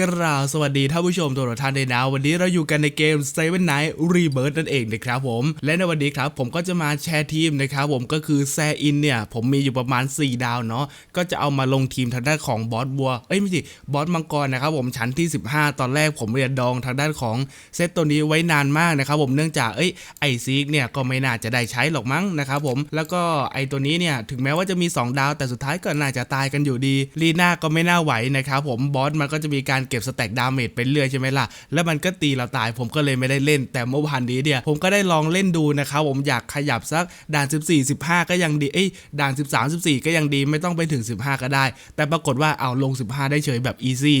กราบสวัสดีท่านผู้ชมทุกท่านเลยนะ วันนี้เราอยู่กันในเกม Seven Night Rebirth นั่นเองนะครับผม และในวันนี้ครับผมก็จะมาแชร์ทีมนะครับผมก็คือแซอินเนี่ย ผมมีอยู่ประมาณ 4 ดาวเนาะก็จะเอามาลงทีมทางด้านของบอสบัว เอ้ยไม่ใช่บอสมังกรนะครับผมชั้นที่ 15 ตอนแรกผมเรียนดองทางด้านของเซตตัวนี้ไว้นานมากนะครับผมเนื่องจากเอ้ยไอซีกเนี่ยก็ไม่น่าจะได้ใช้หรอกมั้งนะครับผมแล้วก็ไอตัวนี้เนี่ยถึงแม้ว่าจะมี 2 ดาว แต่สุดท้ายก็น่าจะตายกันอยู่ดีลีน่าก็ไม่น่าไหวนะครับผมบอสมันก็จะมีการเก็บสแต็กดาเมจไปเรื่อยใช่ไหมล่ะ แล้วมันก็ตีเราตายผมก็เลยไม่ได้เล่น แต่เมื่อวานนี้เนี่ยผมก็ได้ลองเล่นดูนะครับผมอยากขยับสักด่าน 14 15 ก็ยังดีเอ้ยด่าน 13 14 ก็ยังดีไม่ต้องไปถึง 15 ก็ได้ แต่ปรากฏว่าเอาลง 15 ได้เฉยแบบอีซี่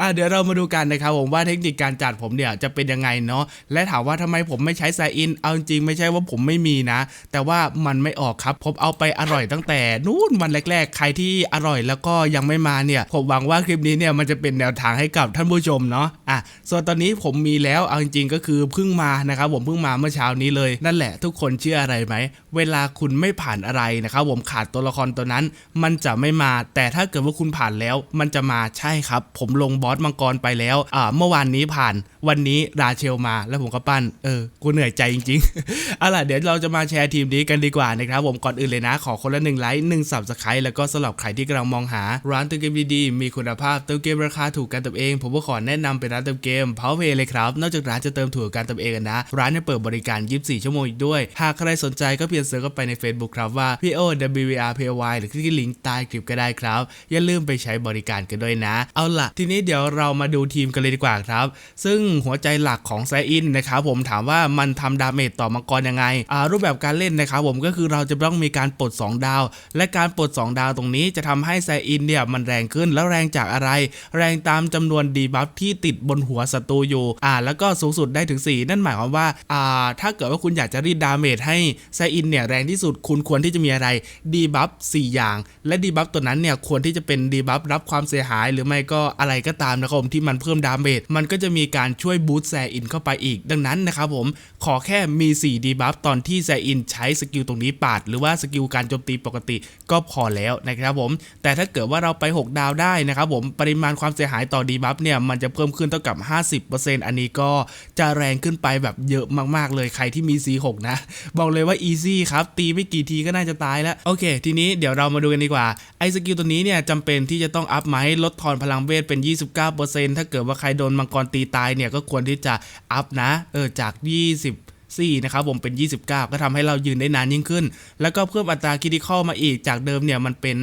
อะเดี๋ยวเรามาดูกันนะครับผมว่าเทคนิคการจัดผมเนี่ยจะเป็นยังไงเนาะและถามว่าทำไมผมไม่ใช้ไซอินเอาจริงไม่ใช่ว่าผมไม่มีนะ แต่ว่ามันไม่ออกครับผมเอาไปอร่อยตั้งแต่นู้นวันแรก ๆ ใครที่อร่อยแล้วก็ยังไม่มาเนี่ยผมหวังว่าคลิปนี้เนี่ยมันจะเป็นแนวทางให้กับท่านผู้ชมเนาะอะส่วนตอนนี้ผมมีแล้วเอาจริงๆก็คือเพิ่งมานะครับผมเพิ่งมาเมื่อเช้านี้เลย นั่นแหละทุกคนเชื่ออะไรไหม เวลาคุณไม่ผ่านอะไรนะครับผมขาดตัวละครตัวนั้น มันจะไม่มาแต่ถ้าเกิดว่าคุณผ่านแล้ว มันจะมาใช่ครับ ผมลงบอสมังกรไปแล้วอ่าเมื่อวานนี้ผ่านวันนี้ราเชลมาแล้วผมก็ปั้นเออกูเหนื่อยใจจริงๆเอาล่ะเดี๋ยวเราจะมาแชร์ทีมนี้กันดีกว่านะครับผมก่อนอื่นเลยนะ ขอคนละหนึ่งไลค์หนึ่งสับสไครต์แล้วก็สำหรับใครที่กำลังมองหาร้านติมเกมดีๆมีคุณภาพติมเกมราคาถูกกันเติมเอง ผมก็ขอแนะนำเป็นร้านเติมเกม Power เลยครับ นอกจากร้านจะเติมถูกกันเติมเองนะ ร้านยังเปิดบริการ 24 ชั่วโมงอีกด้วย หากใครสนใจก็เพียงเสิร์ชเข้าไปใน Facebook ครับว่า p o w r p y หรือคลิกลิงก์ใต้คลิปก็ได้ครับ อย่าลืมไปใช้บริการกันด้วยนะ เอาล่ะ ทีนี้เดี๋ยวเรามาดูทีมกันเลยดีกว่าครับ ซึ่งหัวใจหลักของไซอินนะครับผมถามว่ามันทำดาเมจต่อมังกรยังไงอ่ารูปแบบการเล่นนะครับผมก็คือเราจะต้องมีการปลด 2 ดาว และการปลด 2 ดาวตรงนี้จะทำให้ไซอินเนี่ยมันแรงขึ้นแล้วแรงจากอะไรแรงตามจำนวนดีบัฟที่ติดบนหัวศัตรูอยู่อ่าแล้วก็สูงสุดได้ถึง 4 นั่นหมายความว่าอ่าถ้าเกิดว่าคุณอยากจะรีดดาเมจให้ไซอินเนี่ยแรงที่สุดคุณควรที่จะมีอะไรดีบัฟ4อย่าง และดีบัฟตัวนั้นเนี่ยควรที่จะเป็นดีบัฟรับความเสียหาย หรือไม่ก็อะไรก็ตามนะครับผมที่มันเพิ่มดาเมจมันก็จะมีการช่วยบูสต์แซอินเข้าไปอีก ดังนั้นนะครับผมขอแค่มี4ดีบัฟตอนที่แซอินใช้สกิลตรงนี้ปาด หรือว่าสกิลการโจมตีปกติก็พอแล้วนะครับผมแต่ถ้าเกิดว่าเราไป 6 ดาวได้นะครับผมปริมาณความเสียหายต่อดีบัฟเนี่ยมันจะเพิ่มขึ้นเท่ากับ 50%อันนี้ก็จะแรงขึ้นไปแบบเยอะมากๆเลยใครที่มี C6 นะ บอกเลยว่า easy ครับ ตีไม่กี่ทีก็น่าจะตายแล้ว โอเค ทีนี้เดี๋ยวเรามาดูกันดีกว่า ไอ้สกิลตัวนี้เนี่ยจำเป็นที่จะต้องอัพมาให้ลดทอนพลังเวทเป็น 29%ถ้าเกิดว่าใครโดนมังกรตีตายเนี่ยก็ควรที่จะอัพนะเออจาก 20 4นะครับผมเป็น 29 ก็ทำให้เรายืนได้นานยิ่งขึ้น แล้วก็เพิ่มอัตราคิดิคอลมาอีกจากเดิมเนี่ยมันเป็น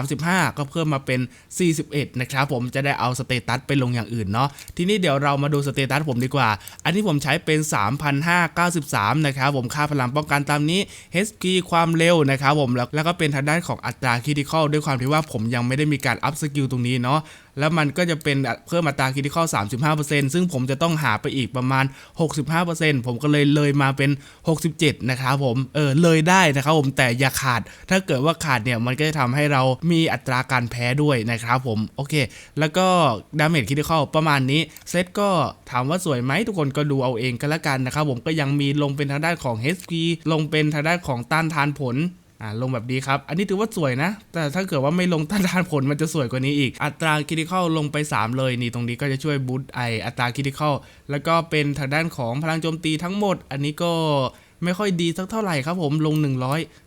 35 ก็เพิ่มมาเป็น 41 นะครับผมจะได้เอาสเตตัสไปลงอย่างอื่นเนาะทีนี้เดี๋ยวเรามาดูสเตตัสผมดีกว่า อันที่ผมใช้เป็น 3,593 นะครับผมค่าพลังป้องกันตามนี้ HP ความเร็วนะครับผมแล้วแล้วก็เป็นทางด้านของอัตราคิดิคอลด้วยความที่ว่าผมยังไม่ได้มีการอัพสกิลตรงนี้เนาะ แล้วมันก็จะเป็นเพิ่มอัตราคิดที่ข้อ35%ซึ่งผมจะต้องหาไปอีกประมาณ 65%ผมก็เลยเลยมาเป็น 67 นะครับผม เออ เลยได้นะครับผมแต่อย่าขาด ถ้าเกิดว่าขาดเนี่ย มันก็จะทำให้เรามีอัตราการแพ้ด้วยนะครับผม โอเค แล้วก็ดาเมจคิดที่ข้อประมาณนี้ เซตก็ถามว่าสวยไหมทุกคนก็ดูเอาเองก็แล้วกันนะครับผมก็ยังมีลงเป็นทางด้านของ HP ลงเป็นทางด้านของต้านทานผล อ่าลงแบบนี้ครับ อันนี้ถือว่าสวยนะ แต่ถ้าเกิดว่าไม่ลงต้านทานผลมันจะสวยกว่านี้อีก อัตราคิติคอลลงไป 3 เลยนี่ตรงนี้ก็จะช่วยบูตไออัตราคิติคอลแล้วก็เป็นทางด้านของพลังโจมตีทั้งหมด อันนี้ก็ไม่ค่อยดีสักเท่าไหร่ครับผมลง 100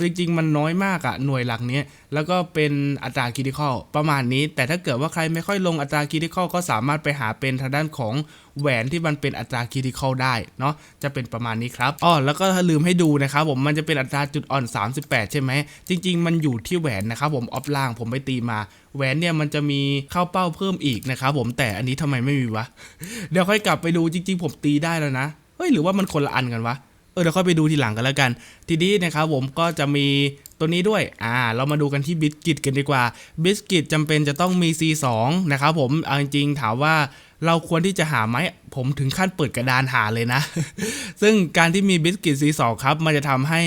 จริงๆ มันน้อยมากอะหน่วยหลักเนี้ยแล้วก็เป็นอัตราคิดิคอลประมาณนี้ แต่ถ้าเกิดว่าใครไม่ค่อยลงอัตราคิดิคอลก็สามารถไปหาเป็นทางด้านของแหวนที่มันเป็นอัตราคิดิคอลได้เนาะจะเป็นประมาณนี้ครับอ๋อแล้วก็ลืมให้ดูนะครับผมมันจะเป็นอัตราจุดอ่อน 38 ใช่ไหมจริง ๆ มันอยู่ที่แหวนนะครับผมออฟล่างผมไปตีมาแหวนเนี่ยมันจะมีเข้าเป้าเพิ่มอีกนะครับผมแต่อันนี้ทำไมไม่มีวะเดี๋ยวค่อยกลับไปดูจริง ๆ ผมตีได้แล้วนะเฮ้ยหรือว่ามันคนละอันกันวะ เออเดี๋ยวค่อยไปดูทีหลังกันแล้วกัน ทีนี้นะครับผมก็จะมีตัวนี้ด้วย อ่า เรามาดูกันที่บิสกิตกันดีกว่า บิสกิตจำเป็นจะต้องมี C2 นะครับผม เอาจริงๆถามว่าเราควรที่จะหาไหม ผมถึงขั้นเปิดกระดานหาเลยนะ ซึ่งการที่มีบิสกิต C2 ครับ มันจะทำให้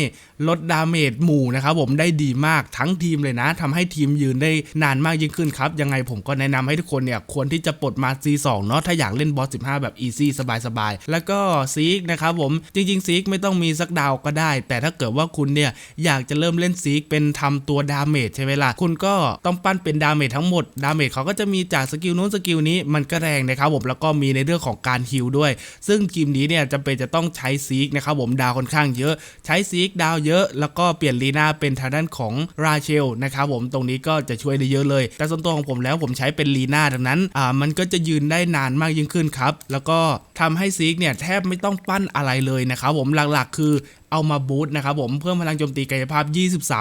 ลดดาเมจหมู่นะครับผมได้ดีมากทั้งทีมเลยนะทำให้ทีมยืนได้นานมากยิ่งขึ้นครับ ยังไงผมก็แนะนำให้ทุกคนเนี่ย ควรที่จะปลดมา C2 เนาะถ้าอยากเล่นบอส 15 แบบอีซี่สบายๆ แล้วก็ซีกนะครับผมจริงๆซีกไม่ต้องมีสักดาวก็ได้ แต่ถ้าเกิดว่าคุณเนี่ยอยากจะเริ่มเล่นซีกเป็นทำตัวดาเมจใช่ไหมล่ะคุณก็ต้องปั้นเป็นดาเมจทั้งหมดดาเมจเขาก็จะมีจากสกิลนู้นสกิลนี้มันก็แรงนะครับผมแล้วก็มีในเรื่องของการฮิลด้วย ซึ่งทีมนี้เนี่ยจำเป็นจะต้องใช้ซีกนะครับผมดาวค่อนข้างเยอะ ใช้ซีกดาวเยอะ แล้วก็เปลี่ยนลีน่าเป็นทางด้านของราเชลนะครับผมตรงนี้ก็จะช่วยได้เยอะเลย แต่ส่วนตัวของผมแล้วผมใช้เป็นลีน่าดังนั้นอ่ามันก็จะยืนได้นานมากยิ่งขึ้นครับแล้วก็ทำให้ซีกเนี่ยแทบไม่ต้องปั้นอะไรเลยนะครับผมหลักๆ คือเอามาบูตนะครับผมเพิ่มพลังโจมตีกายภาพ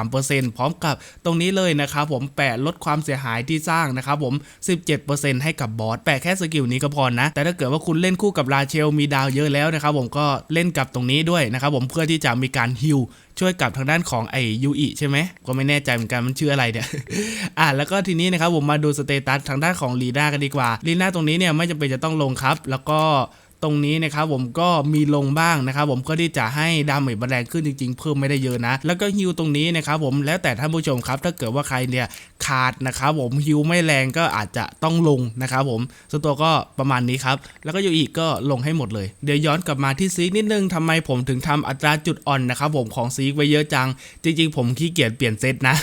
23%พร้อมกับตรงนี้เลยนะครับผมแปะลดความเสียหายที่สร้างนะครับผม 17%ให้กับบอสแปะแค่สกิลนี้ก็พอนะ แต่ถ้าเกิดว่าคุณเล่นคู่กับราเชลมีดาวเยอะแล้วนะครับผมก็เล่นกับตรงนี้ด้วยนะครับผมเพื่อที่จะมีการฮิลช่วยกับทางด้านของไอยูอิใช่ไหมก็ไม่แน่ใจเหมือนกันมันชื่ออะไรเนี่ยอะแล้วก็ทีนี้นะครับผมมาดูสเตตัสทางด้านของลีน่ากันดีกว่าลีน่าตรงนี้เนี่ยไม่จำเป็นจะต้องลงครับ แล้วก็ ตรงนี้นะครับผมก็มีลงบ้างนะครับผมก็ที่จะให้ดาเมจมันแรงขึ้นจริงๆ เพิ่มไม่ได้เยอะนะ แล้วก็ฮิวตรงนี้นะครับผมแล้วแต่ท่านผู้ชมครับ ถ้าเกิดว่าใครเนี่ยขาดนะครับผมฮิวไม่แรงก็อาจจะต้องลงนะครับผมส่วนตัวก็ประมาณนี้ครับ แล้วก็ยูอีกก็ลงให้หมดเลย เดี๋ยวย้อนกลับมาที่ซีกนิดนึงทำไมผมถึงทำอัตราจุดอ่อนนะครับผมของซีกไว้เยอะจัง จริง ๆ ผมขี้เกียจเปลี่ยนเซตนะ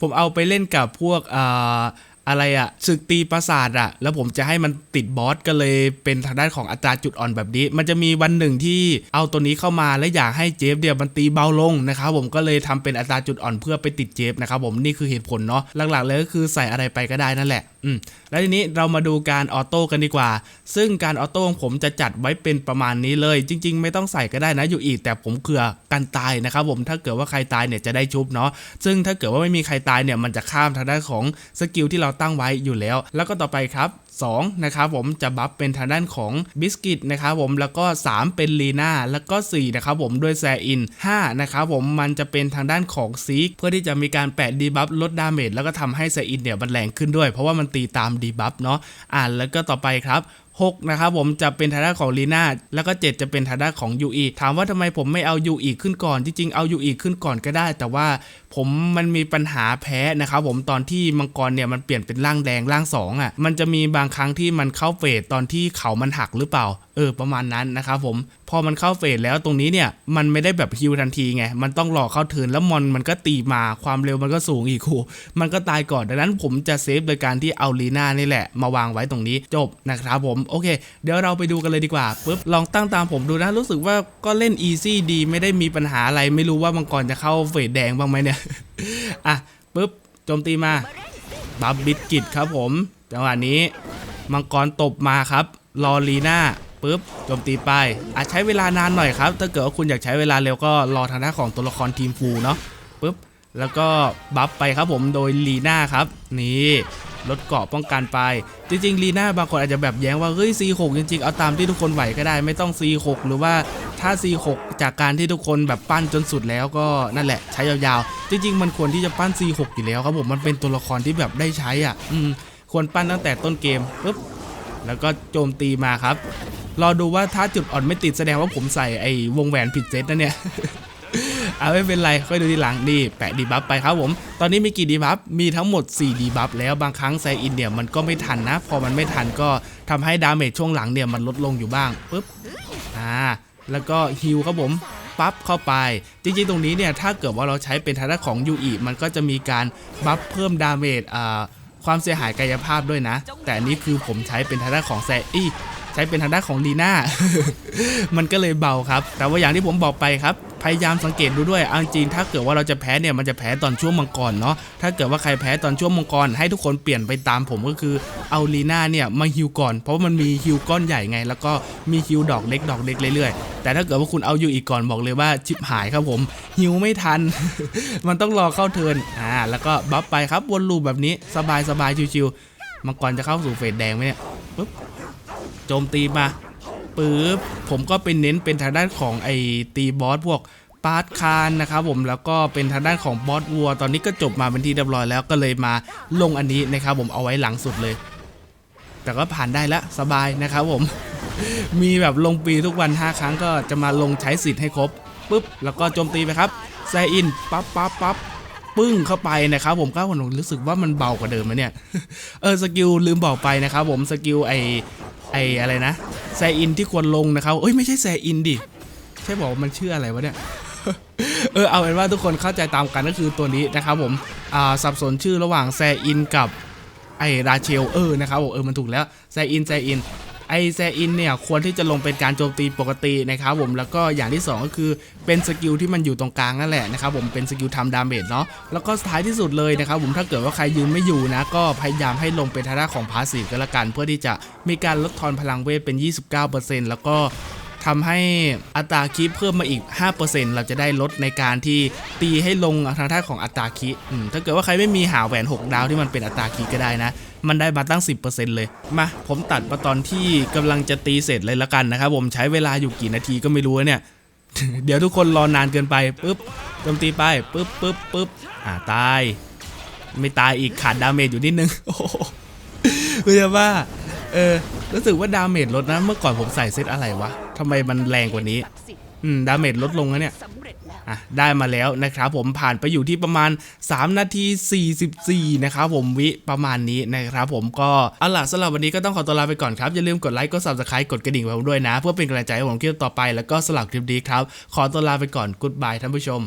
ผมเอาไปเล่นกับพวกอ่า อะไรอะศึกตีประสาทอะแล้วผมจะให้มันติดบอสก็เลยเป็นทางด้านของอัตราจุดอ่อนแบบนี้ มันจะมีวันหนึ่งที่เอาตัวนี้เข้ามาและอยากให้เจฟเดียวมันตีเบาลงนะครับผมก็เลยทำเป็นอัตราจุดอ่อนเพื่อไปติดเจฟนะครับผมนี่คือเหตุผลเนาะหลักๆเลยก็คือใส่อะไรไปก็ได้นั่นแหละอืมแล้วทีนี้เรามาดูการออโต้กันดีกว่า ซึ่งการออโต้ของผมจะจัดไว้เป็นประมาณนี้เลย จริง ๆ ไม่ต้องใส่ก็ได้นะอยู่อีก แต่ผมเผื่อกันตายนะครับผมถ้าเกิดว่าใครตายเนี่ยจะได้ชุบเนาะซึ่งถ้าเกิดว่าไม่มีใครตายเนี่ยมันจะข้ามทางด้านของสกิลที่เราตั้งไว้อยู่แล้ว แล้วก็ต่อไปครับ 2นะครับผมจะบัฟเป็นทางด้านของบิสกิตนะครับผมแล้วก็ 3 เป็นลีน่าแล้วก็4นะครับผมด้วยแซอิน5นะครับผมมันจะเป็นทางด้านของซีกเพื่อที่จะมีการแปะดีบัฟลดดาเมจแล้วก็ทำให้แซอินเนี่ยมันแรงขึ้นด้วย เพราะว่ามันตีตามดีบัฟเนาะอ่านแล้วก็ต่อไปครับ 6 นะครับผมจะเป็นทางด้านของลีน่าแล้วก็ 7 จะเป็นทางด้านของยูอีถามว่าทำไมผมไม่เอายูอีขึ้นก่อน จริงๆเอายูอีขึ้นก่อนก็ได้ แต่ว่าผมมันมีปัญหาแพ้นะครับผมตอนที่มังกรเนี่ยมันเปลี่ยนเป็นร่างแดงร่างสองอะมันจะมีบางครั้งที่มันเข้าเฟสตอนที่เขามันหักหรือเปล่าเออประมาณนั้นนะครับผมพอมันเข้าเฟสแล้วตรงนี้เนี่ยมันไม่ได้แบบฮิวทันทีไงมันต้องรอเข้าเทินแล้วมอนมันก็ตีมาความเร็วมันก็สูงอีกครูมันก็ตายก่อนดังนั้นผมจะเซฟโดยการที่เอาลีน่านี่แหละ มาวางไว้ตรงนี้จบนะครับผมโอเค เดี๋ยวเราไปดูกันเลยดีกว่าปุ๊บลองตั้งตามผมดูนะ รู้สึกว่าก็เล่นอีซี่ดีไม่ได้มีปัญหาอะไร ไม่รู้ว่ามังกรจะเข้าเฟสแดงบ้างไหมเนี่ยอะปุ๊บโจมตีมาบับบิดกิตครับผมจังหวะนี้ มังกรตบมาครับรอลีน่าปุ๊บโจมตีไปอาจใช้เวลานานหน่อยครับ ถ้าเกิดว่าคุณอยากใช้เวลาเร็วก็รอทางด้านของตัวละครทีมฟูลเนาะปุ๊บแล้วก็บัฟไปครับผมโดยลีน่าครับ นี่ ลดเกาะป้องกันไป จริงๆลีน่าบางคนอาจจะแบบแย้งว่าเฮ้ย C6 จริงๆ เอาตามที่ทุกคนไหวก็ได้ ไม่ต้อง C6 หรือว่าถ้า C6 จากการที่ทุกคนแบบปั้นจนสุดแล้วก็นั่นแหละใช้ยาวๆ จริง ๆ มันควรที่จะปั้น C6 อยู่แล้วครับผมมันเป็นตัวละครที่แบบได้ใช้อะ อืมควรปั้นตั้งแต่ต้นเกมปุ๊บแล้วก็โจมตีมาครับรอดูว่าถ้าจุดอ่อนไม่ติดแสดงว่าผมใส่ไอ้วงแหวนผิดเซตนะเนี่ย เอาไม่เป็นไรค่อยดูทีหลังนี่แปะดีบัฟไปครับผม ตอนนี้มีกี่ดีบัฟมีทั้งหมด 4 ดีบัฟแล้วบางครั้งไซอินเนี่ยมันก็ไม่ทันนะ พอมันไม่ทันก็ทำให้ดาเมจช่วงหลังเนี่ยมันลดลงอยู่บ้างปุ๊บอ่าแล้วก็ฮิลครับผมปั๊บเข้าไป จริงๆ ตรงนี้เนี่ยถ้าเกิดว่าเราใช้เป็นทางด้านของยูอีมันก็จะมีการบัฟเพิ่มดาเมจอ่าความเสียหายกายภาพด้วยนะ แต่อันนี้คือผมใช้เป็นทางด้านของแซอีใช้เป็นทางด้านของลีน่า มันก็เลยเบาครับ แต่ว่าอย่างที่ผมบอกไปครับ พยายามสังเกตดูด้วยเอาจริงถ้าเกิดว่าเราจะแพ้เนี่ยมันจะแพ้ตอนช่วงมังกรเนาะถ้าเกิดว่าใครแพ้ตอนช่วงมังกรให้ทุกคนเปลี่ยนไปตามผมก็คือเอาลีน่าเนี่ยมาฮิวก่อน เพราะว่ามันมีฮิวก้อนใหญ่ไง แล้วก็มีฮิวดอกเล็กดอกเล็กเรื่อยๆแต่ถ้าเกิดว่าคุณเอาอยู่อีกก่อนบอกเลยว่าชิบหายครับผมฮิวไม่ทัน มันต้องรอเข้าเทินอ่าแล้วก็บัฟไปครับวนลูปแบบนี้สบายสบายๆชิวๆมังกรจะเข้าสู่เฟสแดงไหมเนี่ยปุ๊บโจมตีมา ปึ๊บผมก็เป็นเน้นเป็นทางด้านของไอตีบอสพวกปาร์ตคานนะครับผมแล้วก็เป็นทางด้านของบอสวัว ตอนนี้ก็จบมาเป็นที่เรียบร้อยแล้วก็เลยมาลงอันนี้นะครับผมเอาไว้หลังสุดเลย แต่ก็ผ่านได้แล้วสบายนะครับผม มีแบบลงปีทุกวัน 5 ครั้งก็จะมาลงใช้สิทธิ์ให้ครบปุ๊บแล้วก็โจมตีไปครับแซอินปั๊บปั๊บปั๊บปึ้งเข้าไปนะครับผมก็ผมรู้สึกว่ามันเบากว่าเดิมนะเนี่ยเออสกิลลืมบอกไปนะครับผมสกิลไอ ไออะไรนะแซอินที่ควรลงนะครับเอ้ยไม่ใช่แซอินดิใช่บอกว่ามันชื่ออะไรวะเนี่ยเออเอาเป็นว่าทุกคนเข้าใจตามกันก็คือตัวนี้นะครับผมอ่าสับสนชื่อระหว่างแซอินกับไอราเชลเออนะครับผมเออมันถูกแล้วแซอินแซอิน ไอแซอินเนี่ยควรที่จะลงเป็นการโจมตีปกตินะครับผมแล้วก็อย่างที่สองก็คือเป็นสกิลที่มันอยู่ตรงกลางนั่นแหละนะครับผมเป็นสกิลทำดาเมจเนาะแล้วก็ท้ายที่สุดเลยนะครับผมถ้าเกิดว่าใครยืนไม่อยู่นะ ก็พยายามให้ลงเป็นทางด้าของพาสีก็แล้วกัน เพื่อที่จะมีการลดทอนพลังเวทเป็น 29%แล้วก็ ทำให้อัตราคีเพิ่มมาอีก 5%เราจะได้ลดในการที่ตีให้ลงทางด้าของอัตราคีอืมถ้าเกิดว่าใครไม่มีหาแหวน 6 ดาวที่มันเป็นอัตราคีก็ได้นะ มันได้มาตั้ง 10%เลย มา ผมตัดมาตอนที่กำลังจะตีเสร็จเลยละกันนะครับผมใช้เวลาอยู่กี่นาทีก็ไม่รู้เนี่ยเดี๋ยวทุกคนรอนานเกินไปปุ๊บโจมตีไปปุ๊บปุ๊บปุ๊บอ่าตาย ไม่ตายอีกขาดดาเมจอยู่นิดนึงโอ้โหคือว่าเออรู้สึกว่าดาเมจลดนะเมื่อก่อนผมใส่เซตอะไรวะ ทำไมมันแรงกว่านี้ อืม ดาเมจลดลงแล้วเนี่ยอะได้มาแล้วนะครับผมผ่านไปอยู่ที่ประมาณ 3 นาที 44 นะครับผมวิประมาณนี้นะครับผมก็เอาล่ะสำหรับวันนี้ก็ต้องขอตัวลาไปก่อนครับ อย่าลืมกดไลค์กด subscribe กดกระดิ่งไว้ผมด้วยนะ เพื่อเป็นกำลังใจให้ผมคลิปต่อไปแล้วก็สลับคลิปดีครับ ขอตัวลาไปก่อนกุดบายท่านผู้ชม